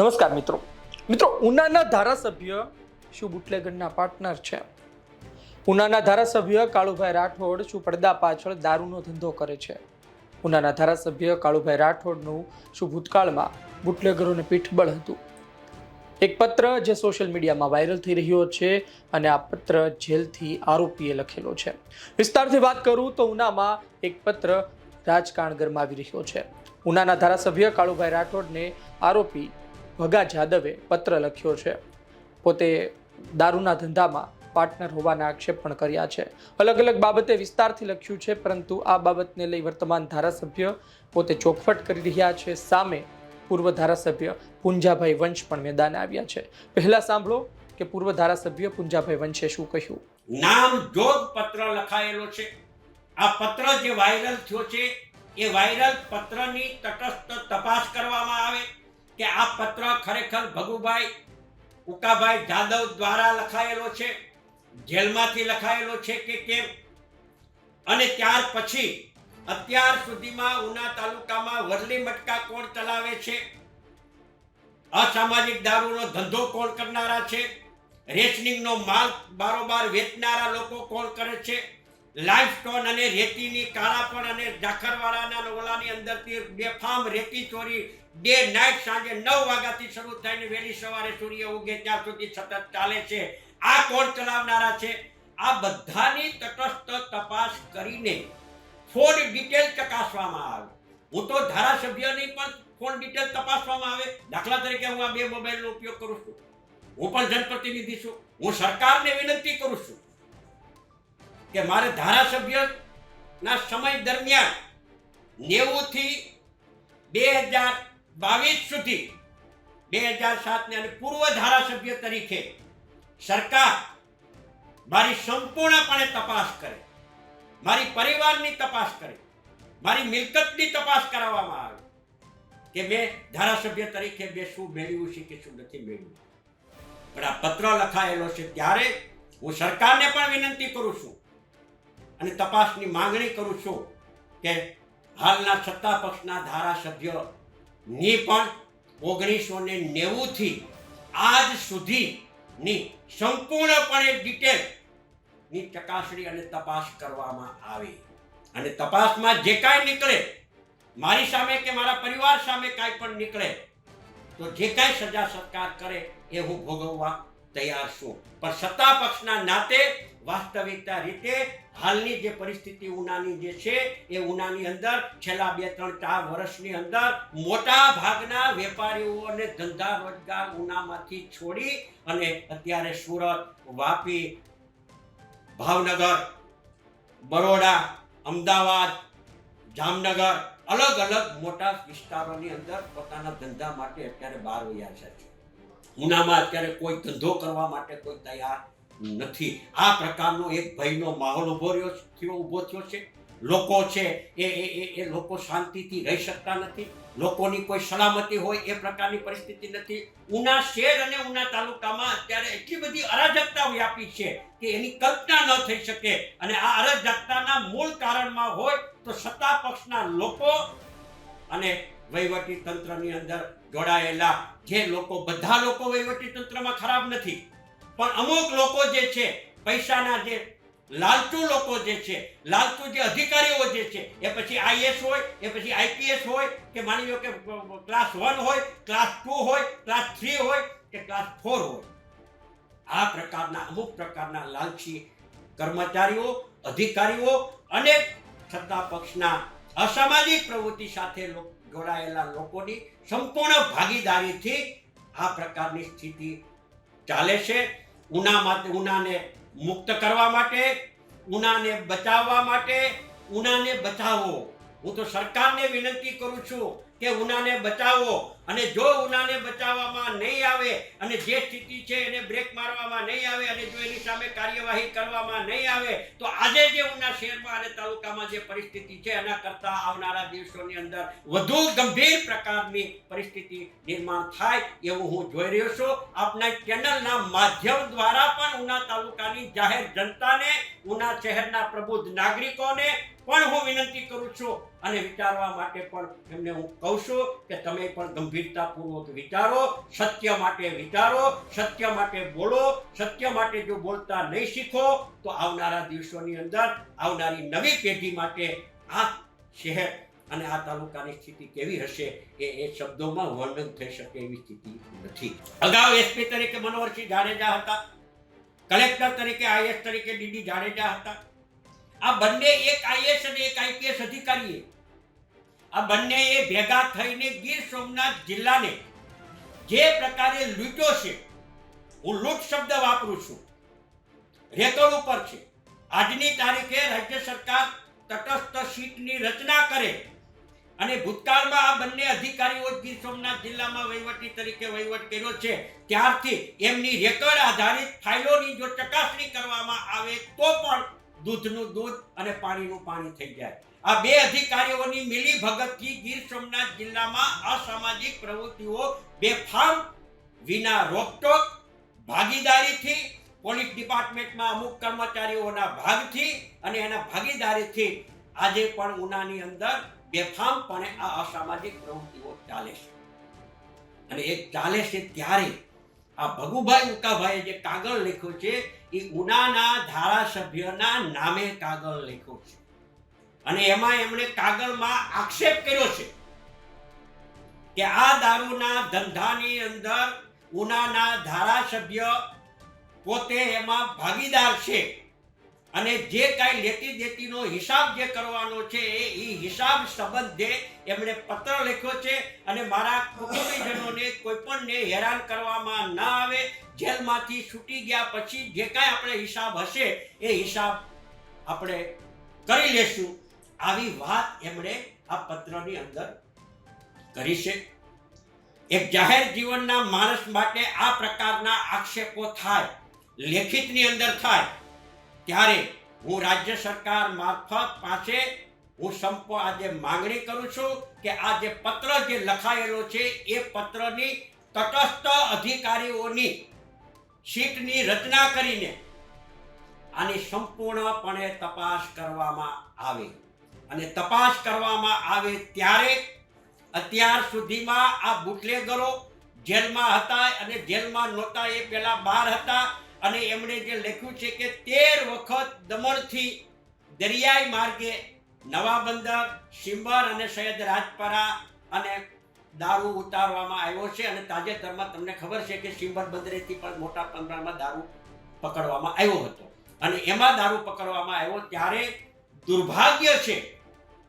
નમસ્કાર મિત્રો. મિત્રો, ઉનાના ધારાસભ્ય શું બુટલેગઢના પાર્ટનર છે? ઉનાના ધારાસભ્ય કાળુભાઈ રાઠોડ શું પડદા પાછળ દારૂનો ધંધો કરે છે? ઉનાના ધારાસભ્ય કાળુભાઈ રાઠોડનું શું ભૂતકાળમાં બુટલેગરોને પીઠબળ હતું? એક પત્ર જે સોશિયલ મીડિયામાં વાયરલ થઈ રહ્યો છે અને આ પત્ર જેલથી આરોપીએ લખેલો છે. વિસ્તારથી વાત કરું તો ઉનામાં એક પત્ર રાજકારણ ગરમાવી રહ્યો છે. ઉનાના ધારાસભ્ય કાળુભાઈ રાઠોડને આરોપી ભગા જાદવે પત્ર લખ્યો છે. પોતે દારૂના ધંધામાં પાર્ટનર હોવાના આક્ષેપ પણ કર્યા છે. અલગ અલગ બાબતે વિસ્તારથી લખ્યું છે, પરંતુ આ બાબતને લઈ વર્તમાન ધારાસભ્ય પોતે ચોખવટ કરી રહ્યા છે. સામે પૂર્વ ધારાસભ્ય પુંજાભાઈ વંશ પણ મેદાને આવ્યા છે. પહેલા સાંભળો કે પૂર્વ ધારાસભ્ય પુંજાભાઈ વંશે શું કહ્યું. નામ જોગ પત્ર લખાયેલો છે. આ પત્ર જે વાયરલ થયો છે, એ વાયરલ પત્રની તટસ્થ તપાસ કરવામાં આવે. કે આ પત્ર ખરેખર ભગુભાઈ, ઉકાભાઈ જાદવ દ્વારા લખાયેલો છે, જેલમાંથી લખાયેલો છે કે કેમ? અને ત્યાર પછી, અત્યાર સુધીમાં ઉના તાલુકામાં વરલી મટકા કોણ ચલાવે છે? અસામાજિક દારૂનો ધંધો કોણ કરનારા છે? રેશનિંગનો માલ બારોબાર વેચનારા લોકો કોણ કરે છે? લાઈફ સ્ટોન અને રેતીની કાળાપણ અને જાખરવાળાના ઓલાની અંદરથી બેફામ રેતી ચોરી ડે નાઇટ સાંજે નવ વાગ્યાથી શરૂ થઈને વહેલી સવારે સૂર્ય ઉગે ત્યાં સુધી સતત ચાલે છે. આ કોણ ચલાવનારા છે? આ બધાની તટસ્થ તપાસ કરીને ફોન ડિટેલ ચકાસવામાં આવે. હું તો ધારાસભ્યની પણ ફોન ડિટેલ તપાસવામાં આવે. દાખલા તરીકે હું આ બે મોબાઈલનો ઉપયોગ કરું છું. હું પણ જનપ્રતિનિધિ છું. હું સરકારને વિનંતી કરું છું કે મારે ધારાસભ્યના સમય દરમિયાન નેવું થી બે હજાર બાવીસ સુધી બે હજાર સાતને અને પૂર્વ ધારાસભ્ય તરીકે સરકાર મારી સંપૂર્ણપણે તપાસ કરે. મારી પરિવારની તપાસ કરે. મારી મિલકતની તપાસ કરાવવામાં આવે. કે મેં ધારાસભ્ય તરીકે બે શું મેળવ્યું છે કે શું નથી મેળવ્યું. પણ આ પત્ર લખાયેલો છે ત્યારે હું સરકારને પણ વિનંતી કરું છું અને તપાસની માંગણી કરું છું કે હાલના સત્તા પક્ષના ધારાસભ્યની પણ ઓગણીસો ને નેવુંથી આજ સુધીની સંપૂર્ણપણે ડિટેલની ચકાસણી અને તપાસ કરવામાં આવે. અને તપાસમાં જે કાંઈ નીકળે, મારી સામે કે મારા પરિવાર સામે કાંઈ પણ નીકળે, તો જે કાંઈ સજા સત્કાર કરે એ હું ભોગવવા તૈયાર પણ સત્તા પક્ષના નાતે વાસ્તવિકતા રીતે હાલની જે પરિસ્થિતિ ઉનાની જે છે, એ ઉનાની અંદર છેલ્લા બે ત્રણ ચાર વર્ષની અંદર મોટા ભાગના વેપારીઓને ધંધા રોજગાર ઉનામાંથી છોડી અને અત્યારે સુરત, વાપી, ભાવનગર, બરોડા, અમદાવાદ, જામનગર અલગ અલગ મોટા વિસ્તારોની અંદર પોતાના ધંધા માટે અત્યારે બહાર વયા છે. ઉનામાં અત્યારે કોઈ ધંધો કરવા માટે કોઈ તૈયાર નથી. આ પ્રકારનો એક ભયનો માહોલ ઊભો રહ્યો થયો ઊભો થયો છે. લોકો છે એ એ એ લોકો શાંતિથી રહી શકતા નથી. લોકોની કોઈ સલામતી હોય એ પ્રકારની પરિસ્થિતિ નથી. ઉના શહેર અને ઉના તાલુકામાં અત્યારે એટલી બધી અરાજકતા વ્યાપી છે કે એની કલ્પના ન થઈ શકે. અને આ અરાજકતાના મૂળ કારણમાં હોય તો સત્તા પક્ષના લોકો અને વહીવટી તંત્રની અંદર જોડાયેલા. જે લોકો બધા લોકો વહીવટી તંત્રમાં ખરાબ નથી. પણ અમુક લોકો જે છે, પૈસાના જે લાલચુ લોકો જે છે, લાલચુ જે અધિકારીઓ જે છે, એ પછી આઈએસ હોય, એ પછી આઈપીએસ હોય, કે માની લો કે ક્લાસ વન હોય ક્લાસ ટુ હોય ક્લાસ થ્રી હોય, કે ક્લાસ ફોર હોય. આ પ્રકારના, અમુક પ્રકારના લાલચી કર્મચારીઓ, અધિકારીઓ અને સત્તા પક્ષના અસામાજિક પ્રવૃત્તિ સાથે લો- જોડાયેલા લોકોની સંપૂર્ણ ભાગીદારીથી આ પ્રકારની સ્થિતિ ચાલે છે. ઉના માટે, ઉનાને મુક્ત કરવા માટે, ઉનાને બચાવવા માટે, ઉનાને બચાવો. હું તો સરકારને વિનંતી કરું છું કે ઉનાને બચાવો અને જો ઉનાને બચાવવામાં નહીં આવે અને જે સ્થિતિ છે એને બ્રેક મારવામાં નહીં આવે અને જો એની સામે કાર્યવાહી કરવામાં નહીં આવે, તો આજે જે ઉના શહેરમાં અને તાલુકામાં જે પરિસ્થિતિ છે, એના કરતાં આવનારા દિવસોની અંદર વધુ ગંભીર પ્રકારની પરિસ્થિતિ નિર્માણ થાય એવું હું જોઈ રહ્યો છું. આપના ચેનલના માધ્યમ દ્વારા પણ ઉના તાલુકાની જાહેર જનતાને, ઉના શહેરના પ્રબુદ્ધ નાગરિકોને પણ હું વિનંતી કરું છું અને વિચારવા માટે પણ એમને હું કહું છું કે તમે પણ ગંભીર ગંભીરતાપૂર્વક વિચારો, સત્ય માટે વિચારો, સત્ય માટે બોલો, સત્ય માટે જો બોલતા નહીં શીખો, તો આવનારા દિવસોની અંદર આવનારી નવી પેઢી માટે આ શહેર અને આ તાલુકાની સ્થિતિ કેવી હશે એ એ શબ્દોમાં વર્ણન થઈ શકે એવી સ્થિતિ નથી. અગાઉ એસપી તરીકે મનોહરસિંહ જાડેજા હતા, કલેક્ટર તરીકે આઈએસ તરીકે ડીડી જાડેજા હતા આ બંને એક આઈએસ અને એક આઈપીએસ અધિકારીએ. આ બંને એ ભેગા થઈને ગીર સોમનાથ જિલ્લાને જે પ્રકારે લૂંટ્યો છે, હું લૂંટ શબ્દ વાપરું છું. રેકોર્ડ ઉપર છે. આજની તારીખે રાજ્ય સરકાર તટસ્થ સીટની રચના કરે અને ભૂતકાળમાં આ બંને અધિકારીઓ ગીર સોમનાથ જિલ્લામાં વહીવટી તરીકે વહીવટ કર્યો છે, ત્યારથી એમની રેકર્ડ આધારિત ફાઇલોની જો ચકાસણી કરવામાં આવે તો પણ દૂધનું દૂધ અને પાણીનું પાણી થઈ જાય. આ બે અધિકારીઓની મિલી ભગતથી ગીર સોમનાથ જિલ્લામાં અસામાજિક પ્રવૃત્તિઓ બેફામ વિના રોકટોક, ભાગીદારીથી, પોલીસ ડિપાર્ટમેન્ટમાં અમુક કર્મચારીઓના ભાગથી અને એના ભાગીદારીથી આજે પણ ઉનાની અંદર બેફામપણે આ અસામાજિક પ્રવૃત્તિઓ ચાલે છે. અને એ ચાલે છે ત્યારે આ ભગુભાઈ ઉકાભાઈએ જે કાગળ લખ્યો છે એ ઉનાના ધારાસભ્યના નામે કાગળ લખ્યો છે. અને એમાં એમણે કાગળમાં આક્ષેપ કર્યો છે કે આ દારૂના ધંધાની અંદર ઉનાના ધારાસભ્ય પોતે એમાં ભાગીદાર છે. અને જે કાંઈ લેતી દેતીનો હિસાબ જે કરવાનો છે, એ હિસાબ સંબંધે એમણે પત્ર લખ્યો છે અને મારા કુટુંબીજનોને કોઈ પણને હેરાન કરવામાં ન આવે. જેલમાંથી છૂટી ગયા પછી જે કાંઈ આપણે હિસાબ હશે, એ હિસાબ આપણે કરી લેશું. આવી વાત એમણે આ પત્રની અંદર કરી છે. એક જાહેર જીવનના માણસ માટે આ પ્રકારના આક્ષેપો થાય, લેખિતની અંદર થાય. ત્યારે હું રાજ્ય સરકાર મારફત પાસે હું સંપ આજે માંગણી કરું છું કે આ જે પત્ર જે લખાયેલો છે, એ પત્રની તટસ્થ અધિકારીઓની સીટની રચના કરીને આની સંપૂર્ણપણે તપાસ કરવામાં આવે. અને તપાસ કરવામાં આવે ત્યારે અત્યાર સુધીમાં આ બુટલેગરો જેલમાં હતા અને જેલમાં નહોતા એ પહેલાં બહાર હતા. અને એમણે જે લખ્યું છે કે તેર વખત દમણથી દરિયાઈ માર્ગે નવા બંદર સિંબર અને સૈયદ રાજપરા અને દારૂ ઉતારવામાં આવ્યો છે અને તાજેતરમાં તમને ખબર છે કે સિંબર બંદરેથી પણ મોટા પ્રમાણમાં દારૂ પકડવામાં આવ્યો હતો. અને એમાં દારૂ પકડવામાં આવ્યો ત્યારે દુર્ભાગ્ય છે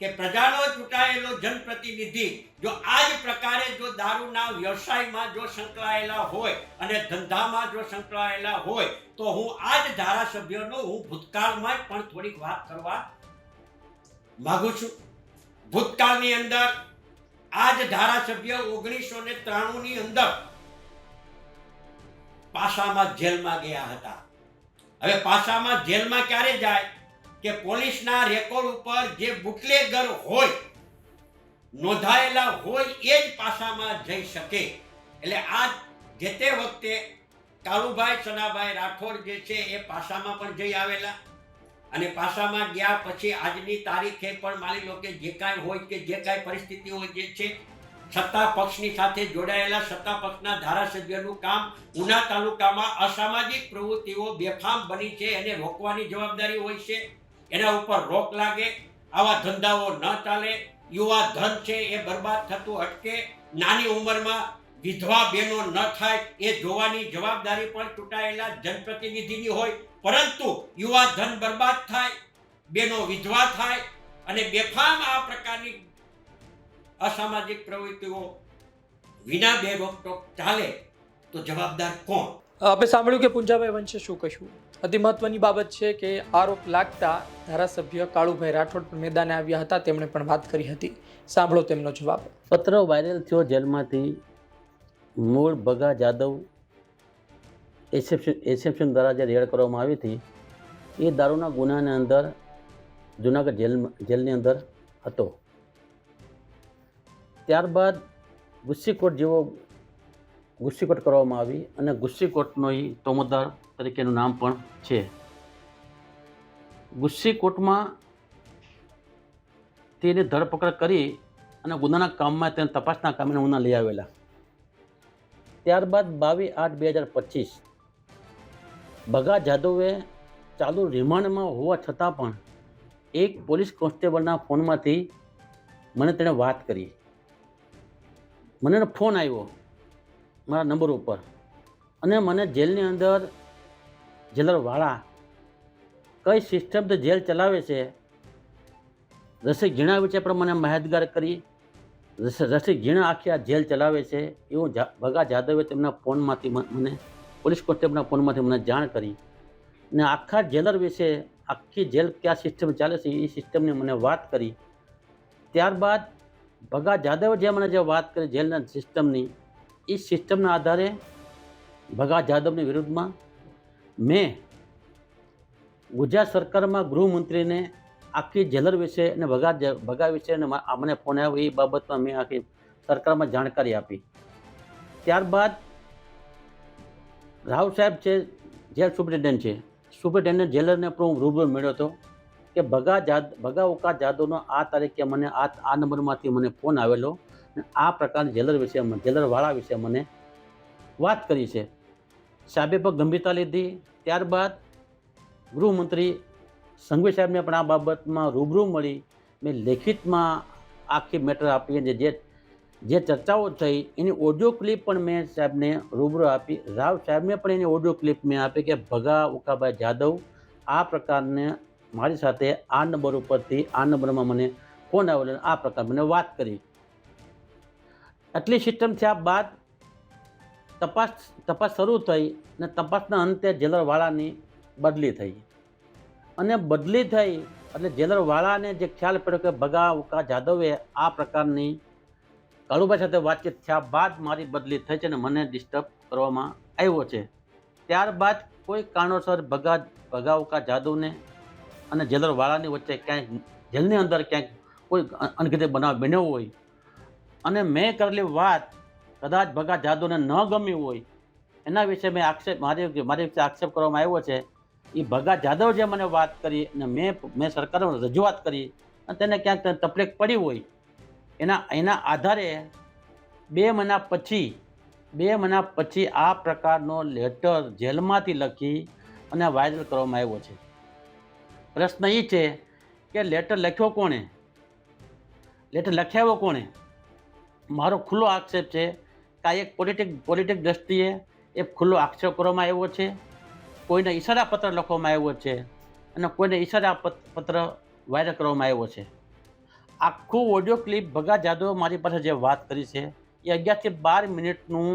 કે પ્રજાનો ચૂંટાયેલો જનપ્રતિનિધિ જો આ જ પ્રકારે જો દારૂના વ્યવસાયમાં જો સંકળાયેલા હોય અને ધંધામાં જો સંકળાયેલા હોય, તો હું આ જ ધારાસભ્યનો હું ભૂતકાળમાં પણ થોડીક વાત કરવા માગું છું. ભૂતકાળની અંદર આ જ ધારાસભ્ય ઓગણીસો ને ત્રાણુંની અંદર પાસામાં જેલમાં ગયા હતા. હવે પાસામાં જેલમાં ક્યારે જાય? કે પોલીસના રેકોર્ડ ઉપર જે બુટલેગર હોય, નોંધાયેલા હોય એ જ પાસામાં જઈ શકે. એટલે આ જે તે વખતે કાળુભાઈ, સનાભાઈ રાઠોડ જે છે એ પાસામાં પણ જઈ આવેલા. અને પાસામાં ગયા પછી આજની તારીખે પણ માની લો કે જે કાંઈ હોય કે જે કાંઈ પરિસ્થિતિ હોય જે છે, સત્તા પક્ષની સાથે જોડાયેલા, સત્તા પક્ષના ધારાસભ્યનું કામ ઉના તાલુકામાં અસામાજિક પ્રવૃત્તિઓ બેફામ બની છે, એને રોકવાની જવાબદારી હોય છે. એના ઉપર રોક લાગે, આવા ધંધાઓ ન ચાલે, યુવા ધન છે એ બરબાદ થતું અટકે, નાની ઉંમરમાં વિધવા બહેનો ન થાય એ જોવાની જવાબદારી પણ ચૂંટાયેલા જનપ્રતિનિધિની હોય. પરંતુ યુવા ધન બરબાદ થાય બેનો વિધવા થાય અને બેફામ આ પ્રકારની અસામાજિક પ્રવૃત્તિઓ વિના બે રોકટોક ચાલે, તો જવાબદાર કોણ? આપણે સાંભળ્યું કે પુંજાભાઈ વંશે શું કહ્યું? અતિ મહત્વની બાબત છે કે આરોપ લાગતા ધારાસભ્ય કાળુભાઈ રાઠોડ પણ મેદાને આવ્યા હતા, તેમણે પણ વાત કરી હતી. સાંભળો તેમનો જવાબ. પત્ર વાયરલ થયો જેલમાંથી. મૂળ ભગા જાદવ એસેપ્શન એસેપ્શન દ્વારા જે રેડ કરવામાં આવી હતી, એ દારૂના ગુનાની અંદર, જુનાગઢ જેલ, જેલની અંદર હતો. ત્યારબાદ ગુસ્સીકોટ જેવો ગુસ્સીકોટ કરવામાં આવી અને ગુસ્સીકોટનો એ તોમતદાર તરીકેનું નામ પણ છે. ગુસ્સીકોટમાં તેની ધરપકડ કરી અને ગુનાના કામમાં તેને તપાસના કામે ગુના લઈ આવેલા. ત્યારબાદ બાવીસ આઠ બે હજાર પચીસ ભગા જાદવે ચાલુ રિમાન્ડમાં હોવા છતાં પણ એક પોલીસ કોન્સ્ટેબલના ફોનમાંથી મને તેણે વાત કરી. મને ફોન આવ્યો. મારા નંબર ઉપર. અને મને જેલની અંદર જેલરવાળા કઈ સિસ્ટમથી જેલ ચલાવે છે, રસિક ઝીણા વિશે પણ મને માહિતગાર કરી. રસ- રસિક ઝીણા આખી આ જેલ ચલાવે છે, એવું ભગા જાદવે તેમના ફોનમાંથી મને, પોલીસ કોન્સ્ટેબલના ફોનમાંથી મને જાણ કરી. ને આખા જેલર વિશે આખી જેલ કયા સિસ્ટમ ચાલે છે, એ સિસ્ટમની મને વાત કરી. ત્યારબાદ ભગા જાદવે જે મને જે વાત કરી જેલના સિસ્ટમની એ સિસ્ટમના આધારે ભગા જાદવની વિરુદ્ધમાં મેં ગુજરાત સરકારમાં ગૃહમંત્રીને આખી જેલર વિશે અને ભગા ભગા વિશે અને મને ફોન આવ્યો, એ બાબતમાં મેં આખી સરકારમાં જાણકારી આપી. ત્યારબાદ રાવ સાહેબ છે, જેલ સુપ્રિન્ટેન્ડન્ટ છે. સુપ્રિન્ટેન્ડન્ટ જેલરને પણ હું રૂબરૂ મળ્યો હતો કે ભગા જાદ ભગા ઉકા જાદવનો આ તારીખે મને આ આ નંબરમાંથી મને ફોન આવેલો. આ પ્રકારની જેલર વિશે જેલરવાળા વિશે મને વાત કરી છે. સાહેબે પણ ગંભીરતા લીધી. ત્યારબાદ ગૃહમંત્રી સંઘવી સાહેબને પણ આ બાબતમાં રૂબરૂ મળી. મેં લેખિતમાં આખી મેટર આપી અને જે જે ચર્ચાઓ થઈ, એની ઓડિયો ક્લિપ પણ મેં સાહેબને રૂબરૂ આપી. રાવ સાહેબને પણ એની ઓડિયો ક્લિપ મેં આપી કે ભગા ઉકાભાઈ જાદવ આ પ્રકારને મારી સાથે આ નંબર ઉપરથી, આ નંબરમાં મને ફોન આવેલો આ પ્રકાર મને વાત કરી. આટલી સિસ્ટમ થયા બાદ તપાસ તપાસ શરૂ થઈ અને તપાસના અંતે જેલરવાળાની બદલી થઈ. અને બદલી થઈ એટલે જેલરવાળાને જે ખ્યાલ પડ્યો કે ભગા ઉકા જાદવે આ પ્રકારની કાળુભાઈ સાથે વાતચીત થયા બાદ મારી બદલી થઈ છે અને મને ડિસ્ટર્બ કરવામાં આવ્યો છે. ત્યારબાદ કોઈ કારણોસર ભગા ભગા ઉકા જાદવને અને જેલરવાળાની વચ્ચે ક્યાંક જેલની અંદર ક્યાંક કોઈ અનગીતે બનાવ બન્યો હોય અને મેં કરેલી વાત કદાચ ભગા જાદવને ન ગમી હોય, એના વિશે મેં આક્ષેપ, મારી મારી વિશે આક્ષેપ કરવામાં આવ્યો છે. એ ભગા જાદવ જે મને વાત કરી અને મેં મેં સરકારને રજૂઆત કરી અને તેને ક્યાંક તકલીફ પડી હોય, એના એના આધારે બે મહિના પછી, બે મહિના પછી આ પ્રકારનો લેટર જેલમાંથી લખી અને વાયરલ કરવામાં આવ્યો છે. પ્રશ્ન એ છે કે લેટર લખ્યો કોણે? લેટર લખ્યાવો કોણે? મારો ખુલ્લો આક્ષેપ છે કે આ એક પોલિટિક પોલિટિક દ્રષ્ટિએ એક ખુલ્લો આક્ષેપ કરવામાં આવ્યો છે. કોઈને ઈશારા પત્ર લખવામાં આવ્યો છે અને કોઈને ઈશારા પત્ર વાયરલ કરવામાં આવ્યો છે. આખું ઓડિયો ક્લિપ ભગા જાદવ મારી પાસે જે વાત કરી છે, એ અગિયારથી બાર મિનિટનું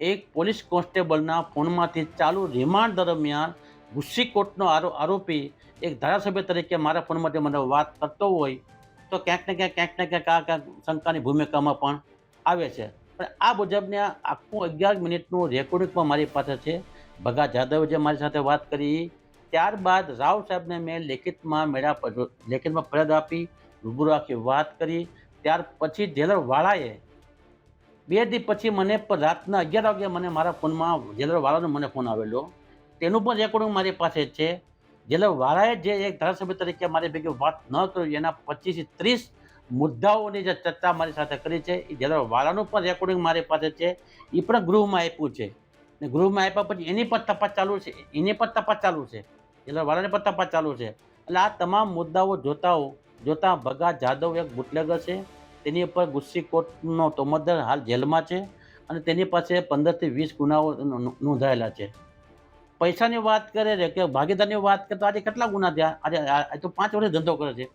એક પોલીસ કોન્સ્ટેબલના ફોનમાંથી ચાલુ રિમાન્ડ દરમિયાન ગુસ્સી કોર્ટનો આરો, આરોપી એક ધારાસભ્ય તરીકે મારા ફોનમાંથી મને વાત કરતો હોય તો ક્યાંક ને ક્યાંક ક્યાંક ને ક્યાંક આ ક્યાંક શંકાની ભૂમિકામાં પણ આવે છે. પણ આ મુજબને આખું અગિયાર મિનિટનું રેકોર્ડિંગ પણ મારી પાસે છે. ભગા જાદવે જે મારી સાથે વાત કરી, ત્યારબાદ રાવ સાહેબને મેં લેખિતમાં મેળા લેખિતમાં ફરિયાદ આપી, રૂબરૂ આખી વાત કરી. ત્યાર પછી જેલરવાળાએ, બે દી પછી મને પણ રાતના અગિયાર વાગે મને મારા ફોનમાં જેલરવાળાનો મને ફોન આવેલો. તેનું પણ રેકોર્ડિંગ મારી પાસે છે. જેલરવાળાએ જે એક ધારાસભ્ય તરીકે મારી ભેગી વાત ન કરી, એના પચીસથી ત્રીસ મુદ્દાઓની જે ચર્ચા મારી સાથે કરી છે, એ જેલરવાળાનું પણ રેકોર્ડિંગ મારી પાસે છે એ પણ ગૃહમાં આપ્યું છે. ને ગૃહમાં આપ્યા પછી એની પણ તપાસ ચાલુ છે, એની પણ તપાસ ચાલુ છે. જેલરવાળાની પણ તપાસ ચાલુ છે. એટલે આ તમામ મુદ્દાઓ જોતા જોતા ભગા જાદવ એક બુટલેગર છે. તેની ઉપર ગુસ્સી કોર્ટનો તોમદર હાલ જેલમાં છે અને તેની પાસે પંદરથી વીસ ગુનાઓ નોંધાયેલા છે. પૈસાની વાત કરે છે કે ભાગીદારની વાત કરે તો આજે કેટલા ગુના થયા? આજે આ- આ તો પાંચ વર્ષ ધંધો કરે છે.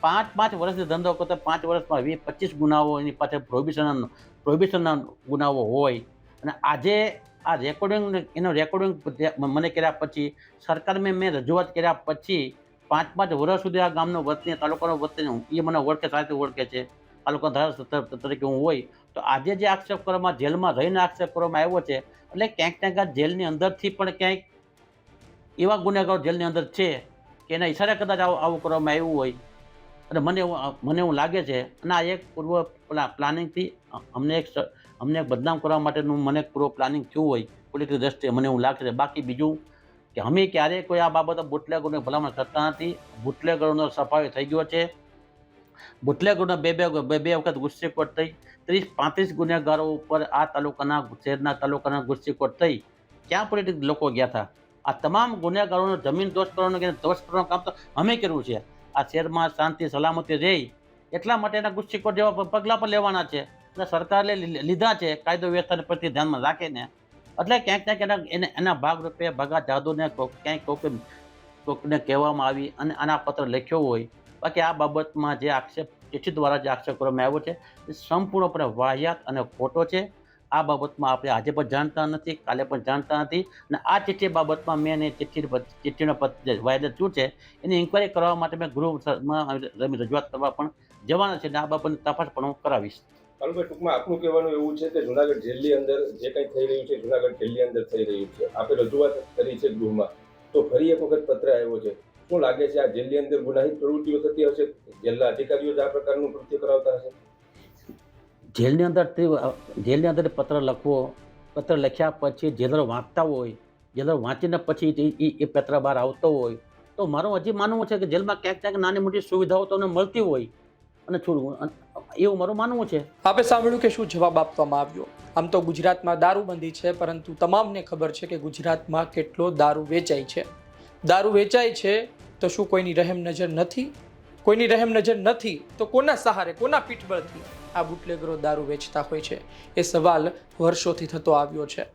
પાંચ પાંચ વર્ષથી ધંધો કરતા પાંચ વર્ષમાં વીસ પચીસ ગુનાઓ એની પાસે પ્રોહિબિશનના પ્રોહિબિશનના ગુનાઓ હોય. અને આજે આ રેકોર્ડિંગ એનો રેકોર્ડિંગ મને કર્યા પછી, સરકાર મેં રજૂઆત કર્યા પછી પાંચ પાંચ વર્ષ સુધી આ ગામનો વતની, તાલુકાનો વતની એ મને ઓળખે સારી ઓળખે છે. તાલુકા ધારાસભ્ય તરીકે હું હોય. તો આજે જે આક્ષેપ કરવામાં, જેલમાં રહીને આક્ષેપ કરવામાં આવ્યો છે એટલે ક્યાંક ક્યાંક આ જેલની અંદરથી પણ ક્યાંક એવા ગુનેગારો જેલની અંદર છે કે એના ઈશારે કદાચ આવું આવું કરવામાં આવ્યું હોય. અને મને મને એવું લાગે છે, અને આ એક પૂર્વ પ્લા- પ્લાનિંગથી અમને એક અમને એક બદનામ કરવા માટેનું મને પૂર્વ પ્લાનિંગ થયું હોય પોલિટિકલ દ્રષ્ટિએ મને એવું લાગે છે. બાકી બીજું કે અમે ક્યારેય કોઈ આ બાબતે બુટલેગરોને ભલામણ કરતા નથી. બુટલેગરોનો સફાયો થઈ ગયો છે. બુટલેગરોના બે બે બે બે વખત ગુસ્સીકોટ થઈ, ત્રીસ પાંત્રીસ ગુનેગારો ઉપર આ તાલુકાના શહેરના તાલુકાના ગુસ્સીકોટ થઈ. ક્યાં પોલીસ લોકો ગયા હતા આ તમામ ગુનેગારોનો જમીન દોષ કરવાનું દોષ કરવાનું કામ તો અમે કર્યું છે. આ શહેરમાં શાંતિ, સલામતી રહે. એટલા માટે એના ગુસ્સીકોટ જેવા પગલાં પણ લેવાના છે. અને સરકારે લીધા છે કાયદો વ્યવસ્થાને પ્રતિ ધ્યાનમાં રાખીને. એટલે ક્યાંક ક્યાંક એના, એને, એના ભાગરૂપે ભગા જાદુને ક્યાંક કોક કોકને કહેવામાં આવી અને આના પત્ર લખ્યો હોય બાકી આ બાબતમાં જે આક્ષેપ ચિઠ્ઠી દ્વારા જે આક્ષેપ કરવામાં આવ્યો છે, એ સંપૂર્ણપણે વાહિયાત અને ખોટો છે. આ બાબતમાં આપણે આજે પણ જાણતા નથી, કાલે પણ જાણતા નથી. અને આ ચિઠ્ઠી બાબતમાં મેં એને ચિઠ્ઠી ચિઠ્ઠીનો વાયદા શું છે, એની ઇન્કવાયરી કરવા માટે મેં ગૃહમાં રજૂઆત કરવા પણ જવાના છે અને આ બાબતની તપાસ પણ હું કરાવીશ. કાલુભાઈ ટૂંકમાં આપનું કહેવાનું એવું છે કે જુનાગઢ જેલની અંદર જે કંઈ થઈ રહ્યું છે, જુનાગઢ જેલની અંદર થઈ રહ્યું છે. આપણે રજૂઆત કરી છે ગૃહમાં. તો ફરી એક વખત પત્ર આવ્યો છે. શું લાગે છે આ જેલની અંદર ગુનાહિત પ્રવૃત્તિઓ થતી હશે? જેલના અધિકારીઓ જ આ પ્રકારનું કૃત્ય કરાવતા હશે? જેલની અંદર તે- જેલની અંદર પત્ર લખવો પત્ર લખ્યા પછી જેલર વાંચતા હોય જેલર વાંચીને પછી એ પત્ર બહાર આવતો હોય તો મારું હજી માનવું છે કે જેલમાં ક્યાંક ક્યાંક નાની મોટી સુવિધાઓ તમને મળતી હોય. અને છોડવું એવું મારું માનવું છે. આપે સાંભળ્યું કે શું જવાબ આપવામાં આવ્યો? આમ તો ગુજરાતમાં દારૂબંધી છે પરંતુ તમામને ખબર છે કે ગુજરાતમાં કેટલો દારૂ વેચાય છે. દારૂ વેચાય છે, તો શું કોઈની રહેમ નજર નથી? કોઈની રહેમ નજર નથી, તો કોના સહારે, કોના પીઠબળથી આ બુટલેગરો દારૂ વેચતા હોય છે? એ સવાલ વર્ષોથી થતો આવ્યો છે.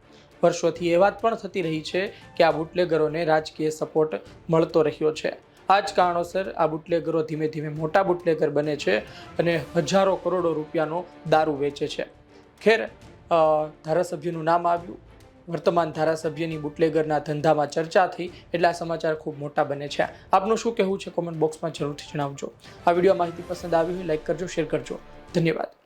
વર્ષોથી એ વાત પણ થતી રહી છે કે આ બુટલેગરોને રાજકીય સપોર્ટ મળતો રહ્યો છે. આ જ કારણોસર આ બુટલેગરો ધીમે ધીમે મોટા બુટલેગર બને છે અને હજારો કરોડો રૂપિયાનો દારૂ વેચે છે. ખેર ધારાસભ્યનું નામ આવ્યું. વર્તમાન ધારાસભ્યની બુટલેગરના ધંધામાં ચર્ચા થઈ એટલે સમાચાર ખૂબ મોટા બને છે. આપનું શું કહેવું છે? કોમેન્ટ બોક્સમાં જરૂરથી જણાવજો. આ વીડિયો માહિતી પસંદ આવી હોય લાઈક કરજો શેર કરજો. ધન્યવાદ.